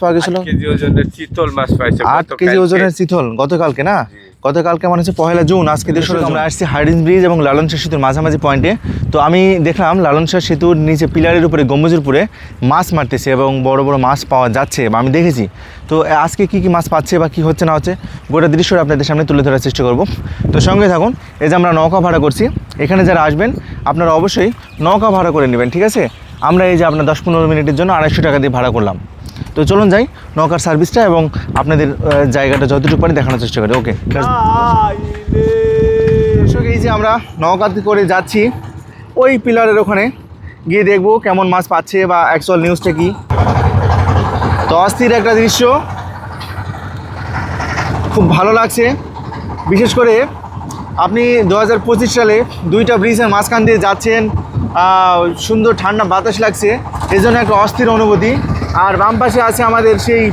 পাওয়া গেছিল? আট কেজি ওজনের চিতল মাছ পাইছে আট গতকালকে। কেজি ওজনের চিতল গতকালকে না? গতকালকে মানে হচ্ছে পহেলা জুন আজকে দেশের আমরা আসছি হার্ডিন ব্রিজ এবং লালন শাহ সেতুর মাঝামাঝি পয়েন্টে তো আমি দেখলাম লালন শাহ সেতুর নিচে পিলারের উপরে গম্বুজের উপরে মাছ মারতেছে এবং বড় বড় মাছ পাওয়া যাচ্ছে বা আমি দেখেছি। তো আজকে কি কি মাছ পাচ্ছে বা কি হচ্ছে না হচ্ছে গোটা দৃশ্যটা আপনাদের সামনে তুলে ধরার চেষ্টা করব। তো সঙ্গে থাকুন এই যে আমরা নৌকা ভাড়া করছি এখানে যারা আসবেন আপনারা অবশ্যই নৌকা ভাড়া করে নেবেন ঠিক আছে? আমরা এই যে আপনার দশ পনেরো মিনিটের জন্য আড়াইশো টাকা দিয়ে ভাড়া করলাম। তো চলুন যাই নৌকার সার্ভিসটা এবং আপনাদের জায়গাটা যতটুকু পারি দেখানোর চেষ্টা করি। ওকে দর্শক এই যে আমরা নৌকাতে করে যাচ্ছি ওই পিলারের ওখানে। গিয়ে দেখব কেমন মাছ পাচ্ছে বা অ্যাকচুয়াল নিউজটা কি। তো অস্থির একটা দৃশ্য। খুব ভালো লাগছে। বিশেষ করে আপনি দু হাজার পঁচিশ সালে দুইটা ব্রিজের মাঝখান দিয়ে যাচ্ছেন। সুন্দর ঠান্ডা বাতাস লাগছে। এই জন্য একটা অস্থির অনুভূতি। আর বাম পাশে আছে আমাদের সেই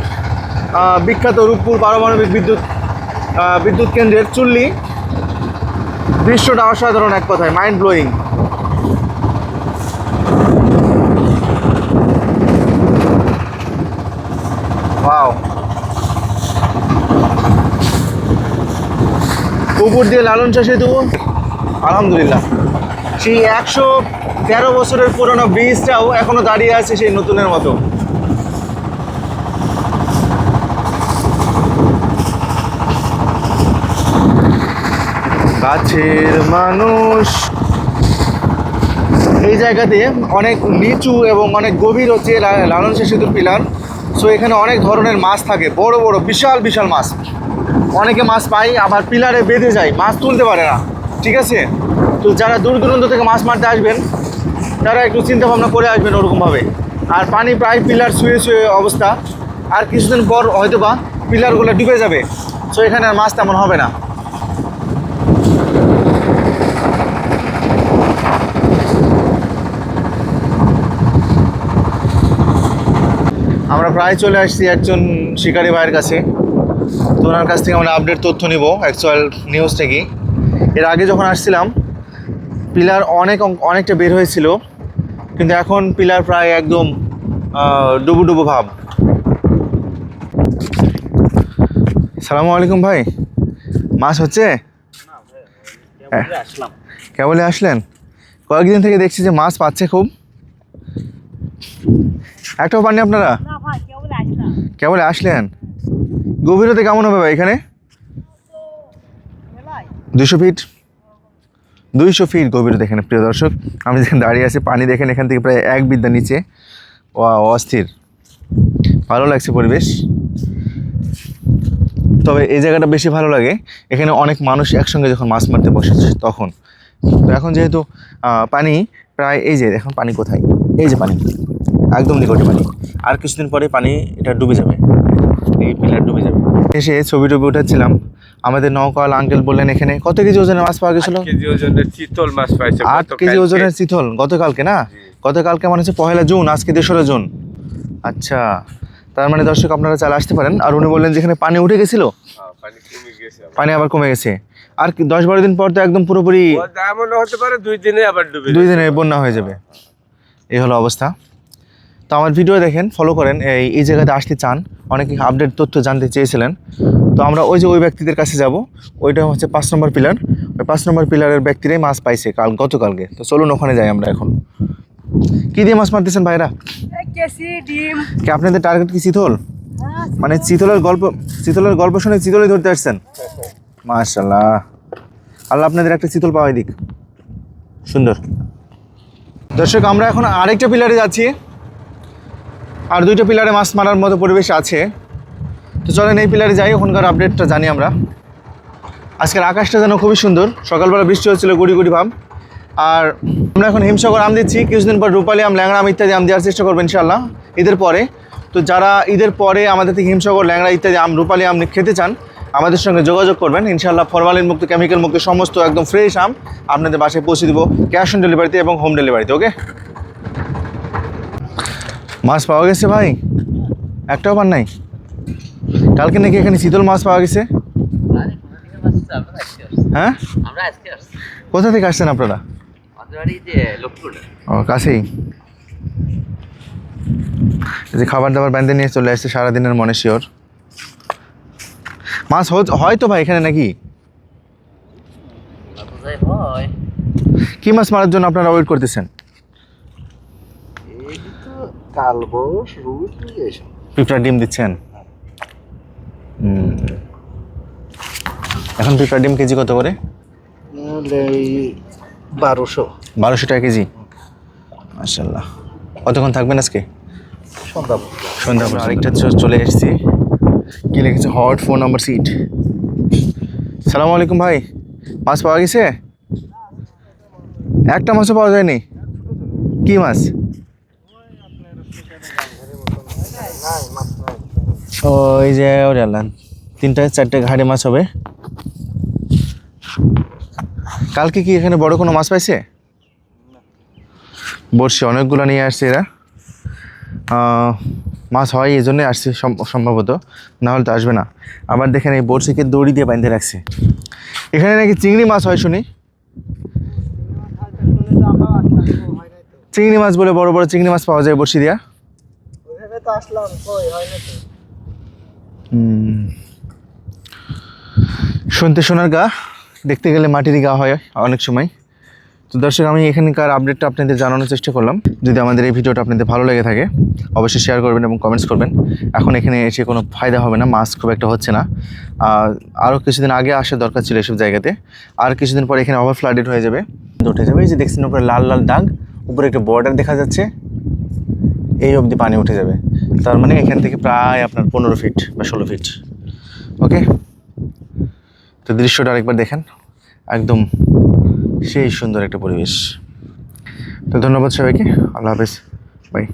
বিখ্যাত রূপপুর পারমাণবিক বিদ্যুৎ বিদ্যুৎ কেন্দ্রের চুল্লি। দৃশ্যটা অসাধারণ এক কথায় মাইন্ড ব্লোয়িং ওয়াও উপর দিয়ে লালন শাহ সেতু আলহামদুলিল্লাহ। সেই একশো তেরো বছরের পুরনো ব্রিজটাও এখনও দাঁড়িয়ে আছে সেই নতুনের মতো। কাছের মানুষ। এই জায়গাতে অনেক নিচু এবং অনেক গভীর হচ্ছে লালন সেতুর পিলার। সো এখানে অনেক ধরনের মাছ থাকে, বড় বড়, বিশাল বিশাল মাছ। অনেকে মাছ পাই আবার পিলারে বেঁধে যায়, মাছ তুলতে পারে না। ঠিক আছে? তো যারা দূর দূরান্ত থেকে মাছ মারতে আসবেন, তারা একটু চিন্তা ভাবনা করে আসবেন ওরকমভাবে। আর পানি প্রায় পিলার শুয়ে শুয়ে অবস্থা। আর কিছুদিন পর হয়তো বা পিলারগুলো ডুবে যাবে। সো এখানে আর মাছ তেমন হবে না। প্রায় চলে আসছি একজন শিকারী ভাইয়ের কাছে। তো ওনার কাছ থেকে আমরা আপডেট তথ্য নিব অ্যাকচুয়াল নিউজ থেকে এর আগে যখন আসছিলাম পিলার অনেক অনেকটা বের হয়েছিল কিন্তু এখন পিলার প্রায় একদম ডুবু ডুবু ভাব। সালামু আলাইকুম ভাই। মাছ হচ্ছে? কেবলে আসলেন? কয়েকদিন থেকে দেখছি যে মাছ পাচ্ছে খুব। একটাও পাননি আপনারা না ভাই কেবল আসলাম কেবল আসলেন? গভীরতা কেমন হবে ভাই এখানে? দুশো ফিট দুইশো ফিট গভীরতা এখানে, প্রিয় দর্শক। আমি যেখানে দাঁড়িয়ে আছি, পানি দেখেন এখান থেকে প্রায় এক বিদ্যা নিচে। অস্থির। ভালো লাগছে পরিবেশ। তবে এই জায়গাটা বেশি ভালো লাগে। এখানে অনেক মানুষ একসঙ্গে যখন মাছ মারতে বসেছে তখন। তো এখন যেহেতু পানি, প্রায় এই যে, এখন পানি কোথায়? এই যে পানি। একদম নিকটে পানি। আর কিছুদিন পরে পানি এটা ডুবে যাবে। এই পিলার ডুবে যাবে। এসে ছবি টবি উঠাচ্ছিলাম। আমাদের নৌকাল আঙ্কেল বললেন এখানে কত কেজি ওজনের মাছ পাওয়া গেছিল? আট কেজি ওজনের চিতল মাছ পাইছে আট কেজি গতকালকে। ওজনের চিতল গতকালকে না? গতকালকে মানে হচ্ছে পহেলা জুন আজকে তেসরা জুন। আচ্ছা তার মানে দর্শক আপনারা চালে আসতে পারেন। আর উনি বললেন যেখানে পানি উঠে গেছিল? হ্যাঁ, পানি আবার। কমে গেছে। আর কি দশ বারো দিন পর তো একদম পুরোপুরি হতে পারে দুই দিনে আবার ডুবে দুই দিনে বন্যা হয়ে যাবে। এই হলো অবস্থা। তো আমার ভিডিও দেখেন ফলো করেন এই এই জায়গাতে আসতে চান অনেকে আপডেট তথ্য জানতে চেয়েছিলেন। তো আমরা ওই যে ওই ব্যক্তিদের কাছে যাব ওইটা হচ্ছে পাঁচ নম্বর পিলার ওই পাঁচ নম্বর পিলারের ব্যক্তিরাই মাছ পাইছে কাল গতকালকে। তো চলুন ওখানে যাই আমরা এখন। কি দিয়ে মাছ মারতেছেন ভাইরা? কি আপনাদের টার্গেট কি চিতল? মানে চিতলের গল্প চিতলের গল্প শুনে চিতলই ধরতে আসছেন? মাশাল্লাহ আল্লাহ আপনাদের একটা চিতল পাওয়াই দিক। সুন্দর। দর্শক আমরা এখন আরেকটা পিলারে যাচ্ছি। আর দুইটা পিলারে মাছ মারার মতো পরিবেশ আছে। তো চলেন এই পিলারে যাই, ওখানকার আপডেটটা জানি আমরা। আজকের আকাশটা যেন খুবই সুন্দর। সকালবেলা বৃষ্টি হচ্ছিল, গুড়ি গুড়ি ভাব। আর আমরা এখন হিমসাগর আম দিচ্ছি। কিছুদিন পর রূপালি আম, ল্যাংড়া আম ইত্যাদি আম দেওয়ার চেষ্টা করব ইনশাল্লাহ ঈদের পরে। তো যারা ঈদের পরে আমাদের থেকে হিমসাগর, ল্যাংড়া ইত্যাদি আম, রূপালি আম খেতে চান, আমাদের সঙ্গে যোগাযোগ করবেন। ইনশাল্লাহ ফরমালিন মুক্ত, কেমিক্যাল মুক্ত, সমস্ত একদম ফ্রেশ আম আপনাদের বাসায় পৌঁছে দেবো ক্যাশ অন ডেলিভারিতে এবং হোম ডেলিভারিতে ওকে মাছ পাওয়া গেছে ভাই। একটাও পান নাই? কালকে নাকি এখানে শীতল মাছ পাওয়া গেছে? হ্যাঁ? কোথা থেকে আসছেন আপনারা? ও কাছেই। এই যে খাবার দাবার বান্ধে নিয়ে চলে আসছে সারাদিনের মনে শিওর। মাছ হয় তো ভাই এখানে নাকি? কি মাছ মারার জন্য আপনারা ওয়েট করতেছেন? কালবোস রুই পিঁপড়ার ডিম দিচ্ছেন? এখন পিঁপড়ার ডিম কেজি কত করে? বারোশো। বারোশো টাকা কেজি? মাসাল্লাহ কতক্ষণ থাকবেন আজকে? সন্ধ্যা সন্ধ্যা আরেকটা চলে এসেছি। কি লিখেছে? হট ফোন নাম্বার সিট সালাম আলাইকুম ভাই। মাছ পাওয়া গেছে? একটা মাছও পাওয়া যায়নি? কি মাছ? ওই যে ওরে আল্লাহ, তিনটা, চারটে ঘাড়ে মাছ হবে। কালকে কি এখানে বড় কোনো মাছ পাইছে? বড়শি, অনেকগুলো নিয়ে আসছে এরা। মাছ হয়, এই জন্যই আসছে সম- সম্ভবত। না হলে তো আসবে না। আবার দেখেন এই বড়শিকে দড়ি দিয়ে বাঁধে রাখছে। এখানে নাকি চিংড়ি মাছ হয় শুনি? চিংড়ি মাছ বলে বড় বড় চিংড়ি মাছ পাওয়া যায় বড়শি দিয়া? আসলাম। শুনতে শোনার গা, দেখতে গেলে মাটিরই গা হয় অনেক সময়। তো দর্শক, আমি এখানকার আপডেটটা আপনাদের জানানোর চেষ্টা করলাম। যদি আমাদের এই ভিডিওটা আপনাদের ভালো লেগে থাকে, অবশ্যই শেয়ার করবেন এবং কমেন্টস করবেন। এখন এখানে এসে কোনো ফায়দা হবে না মাস্ক খুব একটা হচ্ছে না। আর আরও কিছুদিন আগে আসার দরকার ছিল এসব জায়গাতে। আর কিছুদিন পরে এখানে ওভার ফ্লাডেড হয়ে যাবে। উঠে যাবে, এই যে দেখছেন উপরে লাল লাল দাগ, উপরে একটা বর্ডার দেখা যাচ্ছে। এই অবধি পানি উঠে যাবে। তার মানে এখান থেকে প্রায় আপনার পনেরো ফিট বা ষোলো ফিট ওকে তো দৃশ্যটা আরেকবার দেখেন। একদম সেই সুন্দর একটা পরিবেশ। তো ধন্যবাদ সবাইকে। আল্লাহ হাফেজ। বাই